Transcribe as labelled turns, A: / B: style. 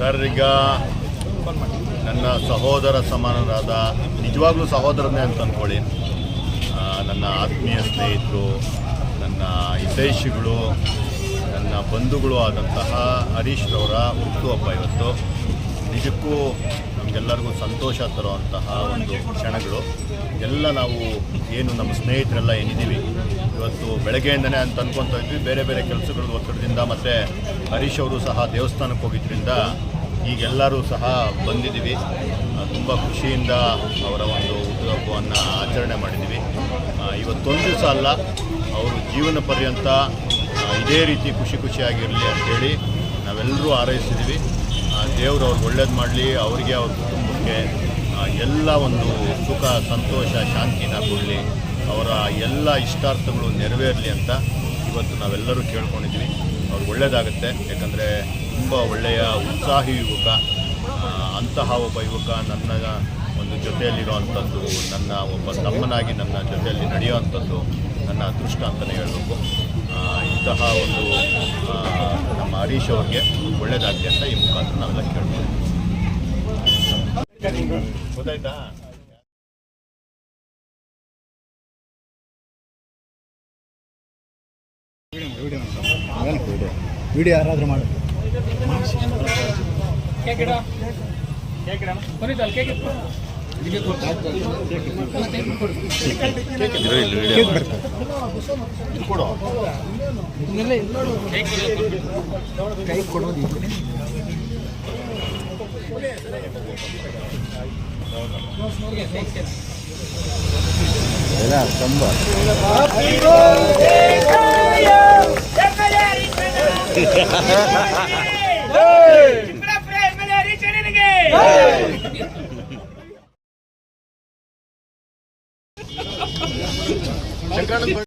A: Sir ಈಗ ನನ್ನ ಸಹೋದರ ಸಮಾನರಾದ, ನಿಜವಾಗ್ಲೂ ಸಹೋದರನೇ ಅಂತ ಅಂದ್ಕೊಳ್ಳಿ ನನ್ನ ಆತ್ಮೀಯ ಸ್ನೇಹಿತರು, ನನ್ನ ಹಿತೈಷಿಗಳು, ನನ್ನ ಬಂಧುಗಳು ಆದಂತಹ ಹರೀಶ್ ರವರ ಹುಟ್ಟುಹಬ್ಬ ಇವತ್ತು. ನಿಜಕ್ಕೂ ನಮಗೆಲ್ಲರಿಗೂ ಸಂತೋಷ ತರುವಂತಹ ಒಂದು ಕ್ಷಣಗಳು. ಎಲ್ಲ ನಾವು ಏನು ನಮ್ಮ ಸ್ನೇಹಿತರೆಲ್ಲ ಏನಿದ್ದೀವಿ ಇವತ್ತು ಬೆಳಗ್ಗೆಯಿಂದನೇ ಅಂತ ಅನ್ಕೊತಾ ಇದ್ವಿ. ಬೇರೆ ಬೇರೆ ಕೆಲಸಗಳ ಒತ್ತಡದಿಂದ ಮತ್ತು ಹರೀಶ್ ಅವರು ಸಹ ದೇವಸ್ಥಾನಕ್ಕೆ ಹೋಗಿದ್ದರಿಂದ ಈಗೆಲ್ಲರೂ ಸಹ ಬಂದಿದ್ದೀವಿ. ತುಂಬ ಖುಷಿಯಿಂದ ಅವರ ಒಂದು ಹುಟ್ಟುಹಬ್ಬವನ್ನು ಆಚರಣೆ ಮಾಡಿದ್ದೀವಿ. ಇವತ್ತೊಂದು ದಿವಸ ಅಲ್ಲ, ಅವರು ಜೀವನ ಪರ್ಯಂತ ಇದೇ ರೀತಿ ಖುಷಿ ಖುಷಿಯಾಗಿರಲಿ ಅಂತೇಳಿ ನಾವೆಲ್ಲರೂ ಹಾರೈಸಿದ್ದೀವಿ. ದೇವರು ಅವ್ರಿಗೆ ಒಳ್ಳೇದು ಮಾಡಲಿ, ಅವರಿಗೆ ಅವ್ರ ಕುಟುಂಬಕ್ಕೆ ಎಲ್ಲ ಒಂದು ಸುಖ, ಸಂತೋಷ, ಶಾಂತಿನ ಕೊಡಲಿ. ಎಲ್ಲ ಇಷ್ಟಾರ್ಥಗಳು ನೆರವೇರಲಿ ಅಂತ ಇವತ್ತು ನಾವೆಲ್ಲರೂ ಕೇಳ್ಕೊಂಡಿದ್ದೀವಿ. ಅವ್ರಿಗೆ ಒಳ್ಳೆಯದಾಗುತ್ತೆ ಯಾಕಂದರೆ ತುಂಬ ಒಳ್ಳೆಯ ಉತ್ಸಾಹಿ ಯುವಕ ಅಂತಹ ಒಬ್ಬ ಯುವಕ ನನ್ನ ಒಂದು ಜೊತೆಯಲ್ಲಿರುವಂಥದ್ದು ನನ್ನ ಒಬ್ಬ ತಮ್ಮನಾಗಿ ನನ್ನ ಜೊತೆಯಲ್ಲಿ ನಡೆಯುವಂಥದ್ದು ನನ್ನ ಅದೃಷ್ಟ ಅಂತಲೇ ಹೇಳಬೇಕು. ಇಂತಹ ಒಂದು ನಮ್ಮ ಹರೀಶ್ ಅವ್ರಿಗೆ ಒಳ್ಳೆಯದಾಗಲಿ ಅಂತ ಈ ಮುಖಾಂತರ ನಾವೆಲ್ಲ ಕೇಳ್ಬೋದು ಗೊತ್ತಾಯ್ತಾ?
B: ವಿಡಿಯೋ ಯಾರಾದರೂ ಮಾಡಿ. ಕೈ ಕೊಡೋದು. ಎಲ್ಲ ಕಂಬ
A: ಶಂಕರಣ್ಣ